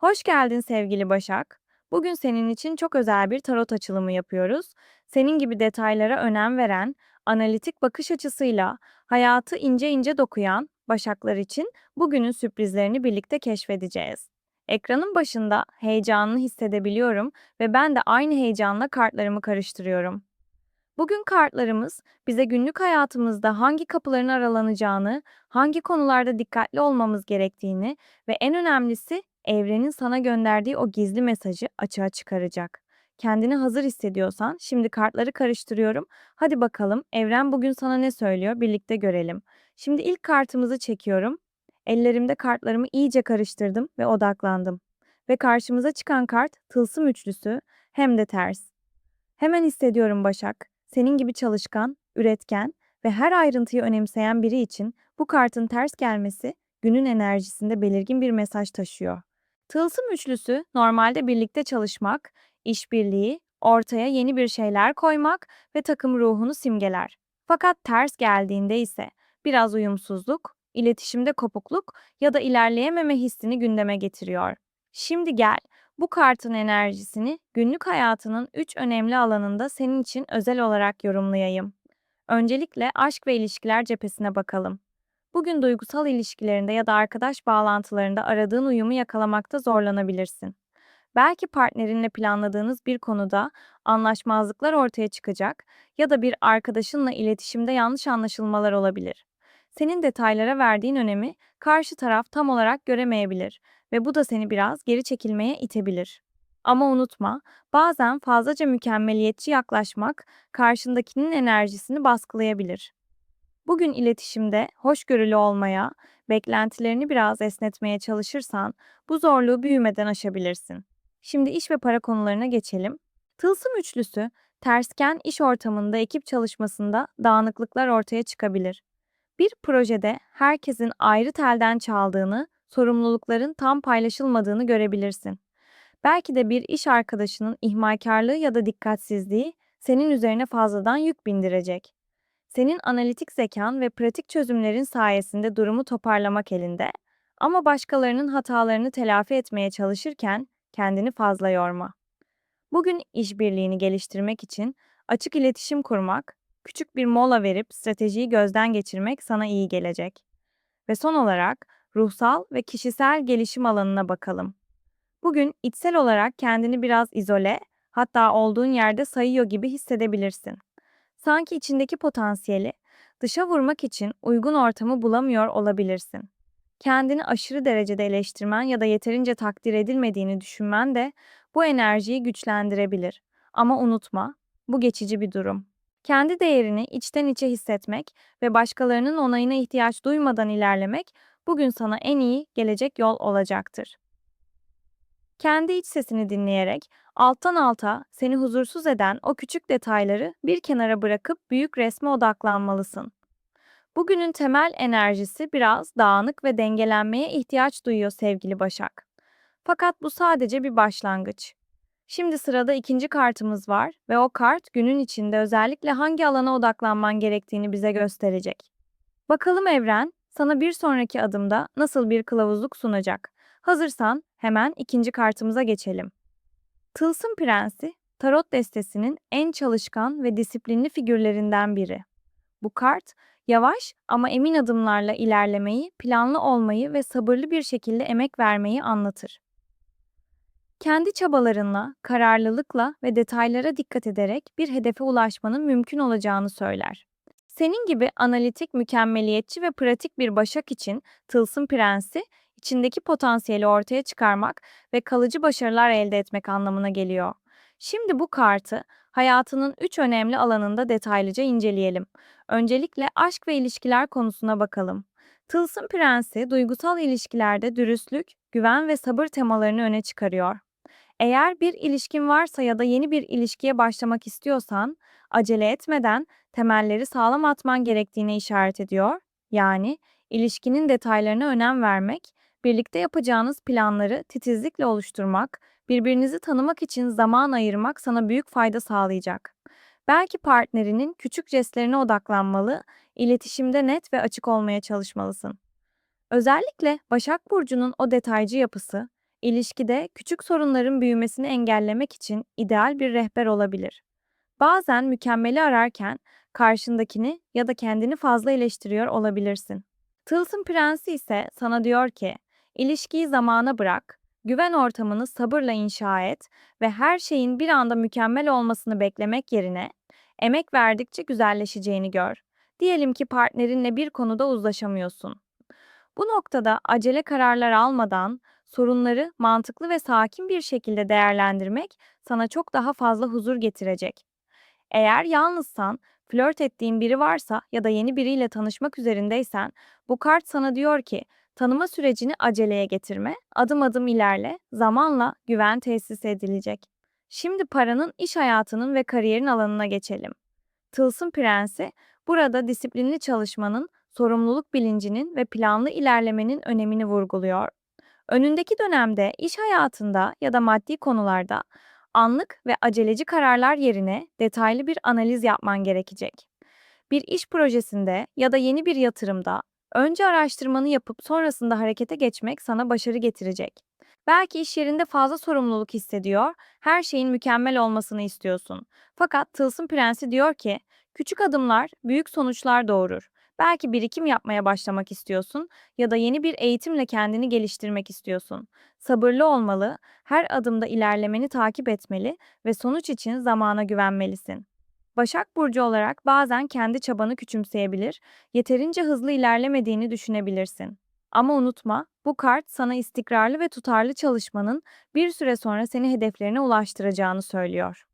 Hoş geldin sevgili Başak. Bugün senin için çok özel bir tarot açılımı yapıyoruz. Senin gibi detaylara önem veren, analitik bakış açısıyla hayatı ince ince dokuyan Başaklar için bugünün sürprizlerini birlikte keşfedeceğiz. Ekranın başında heyecanını hissedebiliyorum ve ben de aynı heyecanla kartlarımı karıştırıyorum. Bugün kartlarımız bize günlük hayatımızda hangi kapıların aralanacağını, hangi konularda dikkatli olmamız gerektiğini ve en önemlisi evrenin sana gönderdiği o gizli mesajı açığa çıkaracak. Kendini hazır hissediyorsan şimdi kartları karıştırıyorum. Hadi bakalım evren bugün sana ne söylüyor birlikte görelim. Şimdi ilk kartımızı çekiyorum. Ellerimde kartlarımı iyice karıştırdım ve odaklandım. Ve karşımıza çıkan kart tılsım üçlüsü hem de ters. Hemen hissediyorum Başak. Senin gibi çalışkan, üretken ve her ayrıntıyı önemseyen biri için bu kartın ters gelmesi günün enerjisinde belirgin bir mesaj taşıyor. Tılsım üçlüsü normalde birlikte çalışmak, işbirliği, ortaya yeni bir şeyler koymak ve takım ruhunu simgeler. Fakat ters geldiğinde ise biraz uyumsuzluk, iletişimde kopukluk ya da ilerleyememe hissini gündeme getiriyor. Şimdi gel, bu kartın enerjisini günlük hayatının üç önemli alanında senin için özel olarak yorumlayayım. Öncelikle aşk ve ilişkiler cephesine bakalım. Bugün duygusal ilişkilerinde ya da arkadaş bağlantılarında aradığın uyumu yakalamakta zorlanabilirsin. Belki partnerinle planladığınız bir konuda anlaşmazlıklar ortaya çıkacak ya da bir arkadaşınla iletişimde yanlış anlaşılmalar olabilir. Senin detaylara verdiğin önemi karşı taraf tam olarak göremeyebilir ve bu da seni biraz geri çekilmeye itebilir. Ama unutma, bazen fazlaca mükemmeliyetçi yaklaşmak karşındakinin enerjisini baskılayabilir. Bugün iletişimde hoşgörülü olmaya, beklentilerini biraz esnetmeye çalışırsan bu zorluğu büyümeden aşabilirsin. Şimdi iş ve para konularına geçelim. Tılsım üçlüsü, tersken iş ortamında ekip çalışmasında dağınıklıklar ortaya çıkabilir. Bir projede herkesin ayrı telden çaldığını, sorumlulukların tam paylaşılmadığını görebilirsin. Belki de bir iş arkadaşının ihmalkarlığı ya da dikkatsizliği senin üzerine fazladan yük bindirecek. Senin analitik zekan ve pratik çözümlerin sayesinde durumu toparlamak elinde ama başkalarının hatalarını telafi etmeye çalışırken kendini fazla yorma. Bugün işbirliğini geliştirmek için açık iletişim kurmak, küçük bir mola verip stratejiyi gözden geçirmek sana iyi gelecek. Ve son olarak ruhsal ve kişisel gelişim alanına bakalım. Bugün içsel olarak kendini biraz izole, hatta olduğun yerde sayıyor gibi hissedebilirsin. Sanki içindeki potansiyeli dışa vurmak için uygun ortamı bulamıyor olabilirsin. Kendini aşırı derecede eleştirmen ya da yeterince takdir edilmediğini düşünmen de bu enerjiyi güçlendirebilir. Ama unutma, bu geçici bir durum. Kendi değerini içten içe hissetmek ve başkalarının onayına ihtiyaç duymadan ilerlemek bugün sana en iyi gelecek yol olacaktır. Kendi iç sesini dinleyerek alttan alta seni huzursuz eden o küçük detayları bir kenara bırakıp büyük resme odaklanmalısın. Bugünün temel enerjisi biraz dağınık ve dengelenmeye ihtiyaç duyuyor sevgili Başak. Fakat bu sadece bir başlangıç. Şimdi sırada ikinci kartımız var ve o kart günün içinde özellikle hangi alana odaklanman gerektiğini bize gösterecek. Bakalım evren sana bir sonraki adımda nasıl bir kılavuzluk sunacak. Hazırsan hemen ikinci kartımıza geçelim. Tılsım Prensi, tarot destesinin en çalışkan ve disiplinli figürlerinden biri. Bu kart, yavaş ama emin adımlarla ilerlemeyi, planlı olmayı ve sabırlı bir şekilde emek vermeyi anlatır. Kendi çabalarınla, kararlılıkla ve detaylara dikkat ederek bir hedefe ulaşmanın mümkün olacağını söyler. Senin gibi analitik, mükemmeliyetçi ve pratik bir başak için Tılsım Prensi, içindeki potansiyeli ortaya çıkarmak ve kalıcı başarılar elde etmek anlamına geliyor. Şimdi bu kartı hayatının üç önemli alanında detaylıca inceleyelim. Öncelikle aşk ve ilişkiler konusuna bakalım. Tılsım Prensi duygusal ilişkilerde dürüstlük, güven ve sabır temalarını öne çıkarıyor. Eğer bir ilişkin varsa ya da yeni bir ilişkiye başlamak istiyorsan, acele etmeden temelleri sağlam atman gerektiğine işaret ediyor. Yani ilişkinin detaylarına önem vermek, birlikte yapacağınız planları titizlikle oluşturmak, birbirinizi tanımak için zaman ayırmak sana büyük fayda sağlayacak. Belki partnerinin küçük jestlerine odaklanmalı, iletişimde net ve açık olmaya çalışmalısın. Özellikle Başak Burcu'nun o detaycı yapısı, ilişkide küçük sorunların büyümesini engellemek için ideal bir rehber olabilir. Bazen mükemmeli ararken karşındakini ya da kendini fazla eleştiriyor olabilirsin. Tılsım prensi ise sana diyor ki, ilişkiyi zamana bırak, güven ortamını sabırla inşa et ve her şeyin bir anda mükemmel olmasını beklemek yerine emek verdikçe güzelleşeceğini gör. Diyelim ki partnerinle bir konuda uzlaşamıyorsun. Bu noktada acele kararlar almadan sorunları mantıklı ve sakin bir şekilde değerlendirmek sana çok daha fazla huzur getirecek. Eğer yalnızsan, flört ettiğin biri varsa ya da yeni biriyle tanışmak üzerindeysen, bu kart sana diyor ki, tanıma sürecini aceleye getirme, adım adım ilerle, zamanla güven tesis edilecek. Şimdi paranın, iş hayatının ve kariyerin alanına geçelim. Tılsım Prensi, burada disiplinli çalışmanın, sorumluluk bilincinin ve planlı ilerlemenin önemini vurguluyor. Önündeki dönemde iş hayatında ya da maddi konularda anlık ve aceleci kararlar yerine detaylı bir analiz yapman gerekecek. Bir iş projesinde ya da yeni bir yatırımda önce araştırmanı yapıp sonrasında harekete geçmek sana başarı getirecek. Belki iş yerinde fazla sorumluluk hissediyor, her şeyin mükemmel olmasını istiyorsun. Fakat Tılsım Prensi diyor ki, küçük adımlar büyük sonuçlar doğurur. Belki birikim yapmaya başlamak istiyorsun ya da yeni bir eğitimle kendini geliştirmek istiyorsun. Sabırlı olmalı, her adımda ilerlemeni takip etmeli ve sonuç için zamana güvenmelisin. Başak Burcu olarak bazen kendi çabanı küçümseyebilir, yeterince hızlı ilerlemediğini düşünebilirsin. Ama unutma, bu kart sana istikrarlı ve tutarlı çalışmanın bir süre sonra seni hedeflerine ulaştıracağını söylüyor.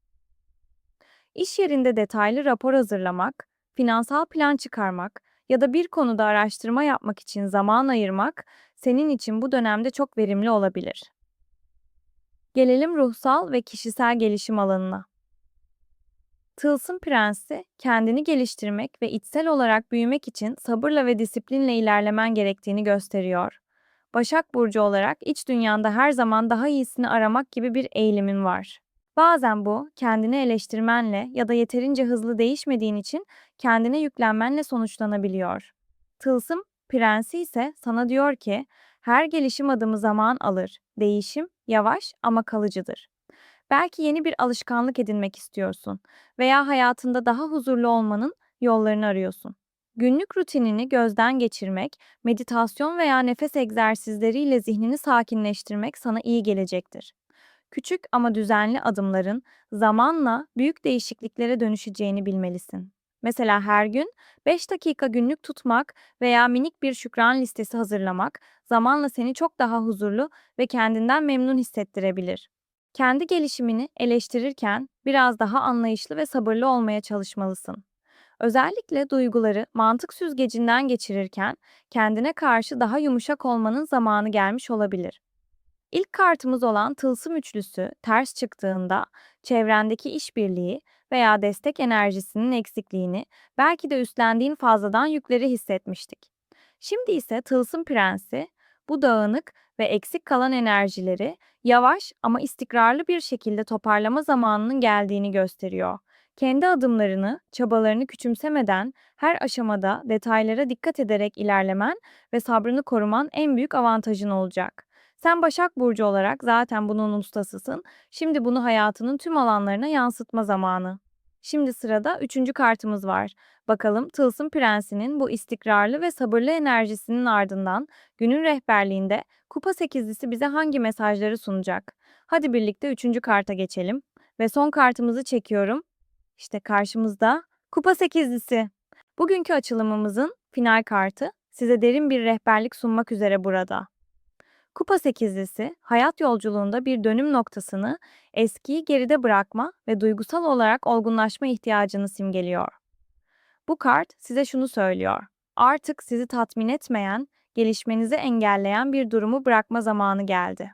İş yerinde detaylı rapor hazırlamak, finansal plan çıkarmak ya da bir konuda araştırma yapmak için zaman ayırmak senin için bu dönemde çok verimli olabilir. Gelelim ruhsal ve kişisel gelişim alanına. Tılsım Prensi, kendini geliştirmek ve içsel olarak büyümek için sabırla ve disiplinle ilerlemen gerektiğini gösteriyor. Başak Burcu olarak iç dünyanda her zaman daha iyisini aramak gibi bir eğilimin var. Bazen bu, kendini eleştirmenle ya da yeterince hızlı değişmediğin için kendine yüklenmenle sonuçlanabiliyor. Tılsım, prensi ise sana diyor ki, her gelişim adımı zaman alır, değişim yavaş ama kalıcıdır. Belki yeni bir alışkanlık edinmek istiyorsun veya hayatında daha huzurlu olmanın yollarını arıyorsun. Günlük rutinini gözden geçirmek, meditasyon veya nefes egzersizleriyle zihnini sakinleştirmek sana iyi gelecektir. Küçük ama düzenli adımların zamanla büyük değişikliklere dönüşeceğini bilmelisin. Mesela her gün 5 dakika günlük tutmak veya minik bir şükran listesi hazırlamak zamanla seni çok daha huzurlu ve kendinden memnun hissettirebilir. Kendi gelişimini eleştirirken biraz daha anlayışlı ve sabırlı olmaya çalışmalısın. Özellikle duyguları mantık süzgecinden geçirirken kendine karşı daha yumuşak olmanın zamanı gelmiş olabilir. İlk kartımız olan tılsım üçlüsü ters çıktığında çevrendeki işbirliği veya destek enerjisinin eksikliğini, belki de üstlendiğin fazladan yükleri hissetmiştik. Şimdi ise tılsım prensi bu dağınık ve eksik kalan enerjileri yavaş ama istikrarlı bir şekilde toparlama zamanının geldiğini gösteriyor. Kendi adımlarını, çabalarını küçümsemeden her aşamada detaylara dikkat ederek ilerlemen ve sabrını koruman en büyük avantajın olacak. Sen Başak Burcu olarak zaten bunun ustasısın. Şimdi bunu hayatının tüm alanlarına yansıtma zamanı. Şimdi sırada üçüncü kartımız var. Bakalım Tılsım Prensi'nin bu istikrarlı ve sabırlı enerjisinin ardından günün rehberliğinde Kupa Sekizlisi bize hangi mesajları sunacak? Hadi birlikte üçüncü karta geçelim. Ve son kartımızı çekiyorum. İşte karşımızda Kupa Sekizlisi. Bugünkü açılımımızın final kartı size derin bir rehberlik sunmak üzere burada. Kupa sekizlisi, hayat yolculuğunda bir dönüm noktasını, eskiyi geride bırakma ve duygusal olarak olgunlaşma ihtiyacını simgeliyor. Bu kart size şunu söylüyor. Artık sizi tatmin etmeyen, gelişmenizi engelleyen bir durumu bırakma zamanı geldi.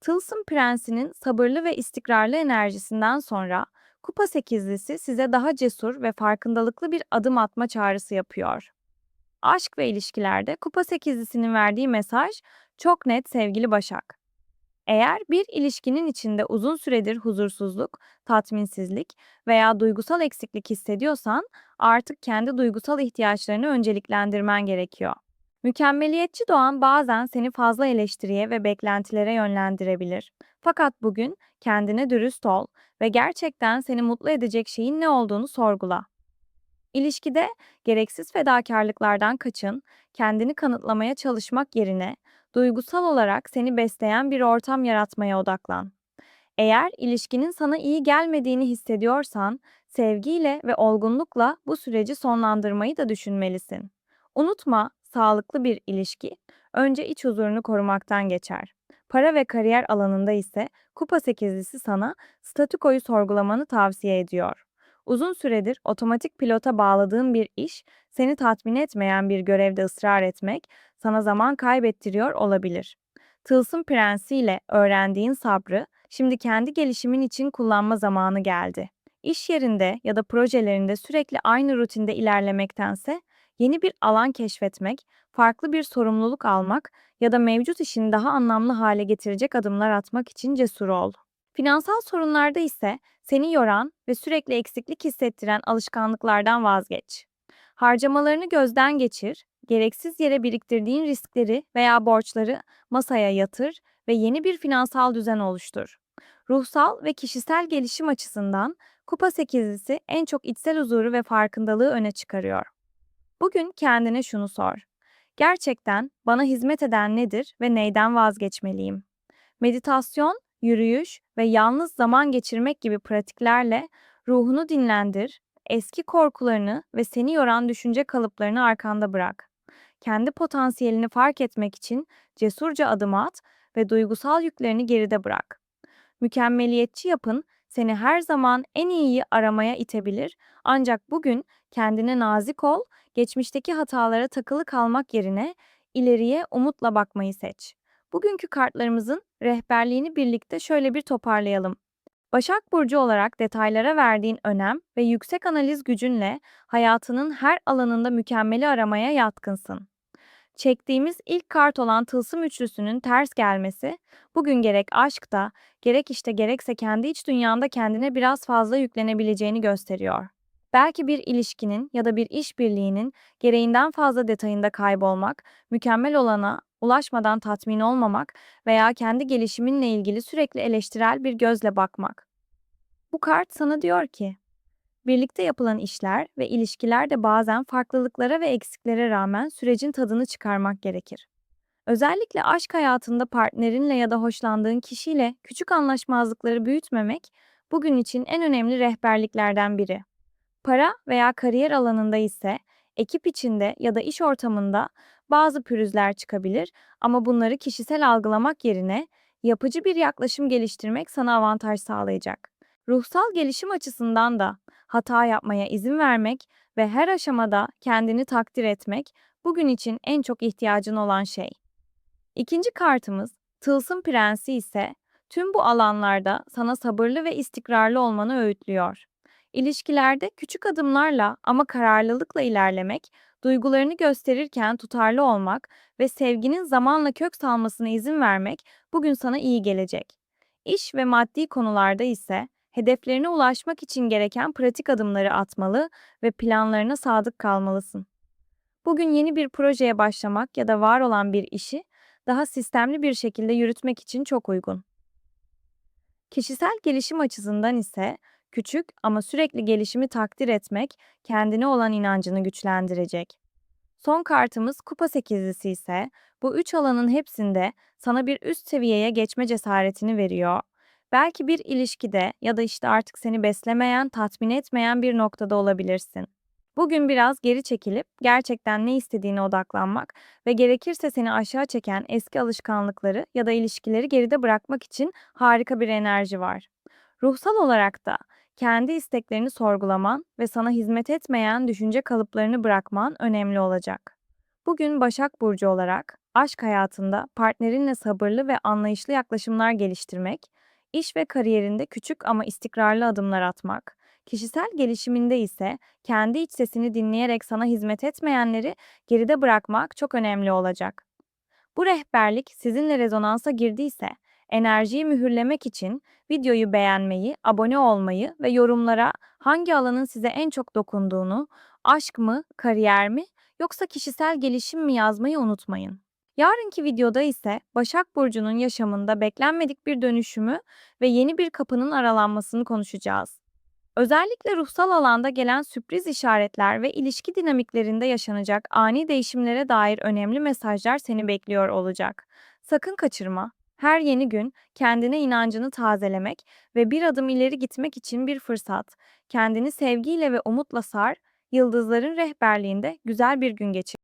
Tılsım Prensi'nin sabırlı ve istikrarlı enerjisinden sonra Kupa sekizlisi size daha cesur ve farkındalıklı bir adım atma çağrısı yapıyor. Aşk ve ilişkilerde Kupa sekizlisinin verdiği mesaj çok net sevgili Başak. Eğer bir ilişkinin içinde uzun süredir huzursuzluk, tatminsizlik veya duygusal eksiklik hissediyorsan artık kendi duygusal ihtiyaçlarını önceliklendirmen gerekiyor. Mükemmeliyetçi doğan bazen seni fazla eleştiriye ve beklentilere yönlendirebilir. Fakat bugün kendine dürüst ol ve gerçekten seni mutlu edecek şeyin ne olduğunu sorgula. İlişkide gereksiz fedakarlıklardan kaçın, kendini kanıtlamaya çalışmak yerine duygusal olarak seni besleyen bir ortam yaratmaya odaklan. Eğer ilişkinin sana iyi gelmediğini hissediyorsan, sevgiyle ve olgunlukla bu süreci sonlandırmayı da düşünmelisin. Unutma, sağlıklı bir ilişki önce iç huzurunu korumaktan geçer. Para ve kariyer alanında ise Kupa sekizlisi sana statükoyu sorgulamanı tavsiye ediyor. Uzun süredir otomatik pilota bağladığın bir iş, seni tatmin etmeyen bir görevde ısrar etmek sana zaman kaybettiriyor olabilir. Tılsım prensiyle öğrendiğin sabrı şimdi kendi gelişimin için kullanma zamanı geldi. İş yerinde ya da projelerinde sürekli aynı rutinde ilerlemektense yeni bir alan keşfetmek, farklı bir sorumluluk almak ya da mevcut işini daha anlamlı hale getirecek adımlar atmak için cesur ol. Finansal sorunlarda ise seni yoran ve sürekli eksiklik hissettiren alışkanlıklardan vazgeç. Harcamalarını gözden geçir, gereksiz yere biriktirdiğin riskleri veya borçları masaya yatır ve yeni bir finansal düzen oluştur. Ruhsal ve kişisel gelişim açısından Kupa sekizlisi en çok içsel huzuru ve farkındalığı öne çıkarıyor. Bugün kendine şunu sor. Gerçekten bana hizmet eden nedir ve neyden vazgeçmeliyim? Meditasyon, yürüyüş ve yalnız zaman geçirmek gibi pratiklerle ruhunu dinlendir, eski korkularını ve seni yoran düşünce kalıplarını arkanda bırak. Kendi potansiyelini fark etmek için cesurca adım at ve duygusal yüklerini geride bırak. Mükemmeliyetçi yapın seni her zaman en iyiyi aramaya itebilir ancak bugün kendine nazik ol, geçmişteki hatalara takılı kalmak yerine ileriye umutla bakmayı seç. Bugünkü kartlarımızın rehberliğini birlikte şöyle bir toparlayalım. Başak Burcu olarak detaylara verdiğin önem ve yüksek analiz gücünle hayatının her alanında mükemmeli aramaya yatkınsın. Çektiğimiz ilk kart olan tılsım üçlüsünün ters gelmesi, bugün gerek aşkta, gerek işte gerekse kendi iç dünyanda kendine biraz fazla yüklenebileceğini gösteriyor. Belki bir ilişkinin ya da bir işbirliğinin gereğinden fazla detayında kaybolmak, mükemmel olana ulaşmadan tatmin olmamak veya kendi gelişiminle ilgili sürekli eleştirel bir gözle bakmak. Bu kart sana diyor ki, birlikte yapılan işler ve ilişkiler de bazen farklılıklara ve eksiklere rağmen sürecin tadını çıkarmak gerekir. Özellikle aşk hayatında partnerinle ya da hoşlandığın kişiyle küçük anlaşmazlıkları büyütmemek bugün için en önemli rehberliklerden biri. Para veya kariyer alanında ise ekip içinde ya da iş ortamında bazı pürüzler çıkabilir ama bunları kişisel algılamak yerine yapıcı bir yaklaşım geliştirmek sana avantaj sağlayacak. Ruhsal gelişim açısından da hata yapmaya izin vermek ve her aşamada kendini takdir etmek bugün için en çok ihtiyacın olan şey. İkinci kartımız Tılsım Prensi ise tüm bu alanlarda sana sabırlı ve istikrarlı olmanı öğütlüyor. İlişkilerde küçük adımlarla ama kararlılıkla ilerlemek, duygularını gösterirken tutarlı olmak ve sevginin zamanla kök salmasına izin vermek bugün sana iyi gelecek. İş ve maddi konularda ise hedeflerine ulaşmak için gereken pratik adımları atmalı ve planlarına sadık kalmalısın. Bugün yeni bir projeye başlamak ya da var olan bir işi daha sistemli bir şekilde yürütmek için çok uygun. Kişisel gelişim açısından ise küçük ama sürekli gelişimi takdir etmek kendine olan inancını güçlendirecek. Son kartımız kupa sekizlisi ise bu üç alanın hepsinde sana bir üst seviyeye geçme cesaretini veriyor. Belki bir ilişkide ya da işte artık seni beslemeyen, tatmin etmeyen bir noktada olabilirsin. Bugün biraz geri çekilip gerçekten ne istediğine odaklanmak ve gerekirse seni aşağı çeken eski alışkanlıkları ya da ilişkileri geride bırakmak için harika bir enerji var. Ruhsal olarak da kendi isteklerini sorgulaman ve sana hizmet etmeyen düşünce kalıplarını bırakman önemli olacak. Bugün Başak Burcu olarak aşk hayatında partnerinle sabırlı ve anlayışlı yaklaşımlar geliştirmek, iş ve kariyerinde küçük ama istikrarlı adımlar atmak, kişisel gelişiminde ise kendi iç sesini dinleyerek sana hizmet etmeyenleri geride bırakmak çok önemli olacak. Bu rehberlik sizinle rezonansa girdiyse Enerjiyi mühürlemek için videoyu beğenmeyi, abone olmayı ve yorumlara hangi alanın size en çok dokunduğunu, aşk mı, kariyer mi yoksa kişisel gelişim mi yazmayı unutmayın. Yarınki videoda ise Başak Burcu'nun yaşamında beklenmedik bir dönüşümü ve yeni bir kapının aralanmasını konuşacağız. Özellikle ruhsal alanda gelen sürpriz işaretler ve ilişki dinamiklerinde yaşanacak ani değişimlere dair önemli mesajlar seni bekliyor olacak. Sakın kaçırma. Her yeni gün kendine inancını tazelemek ve bir adım ileri gitmek için bir fırsat. Kendini sevgiyle ve umutla sar, yıldızların rehberliğinde güzel bir gün geçir.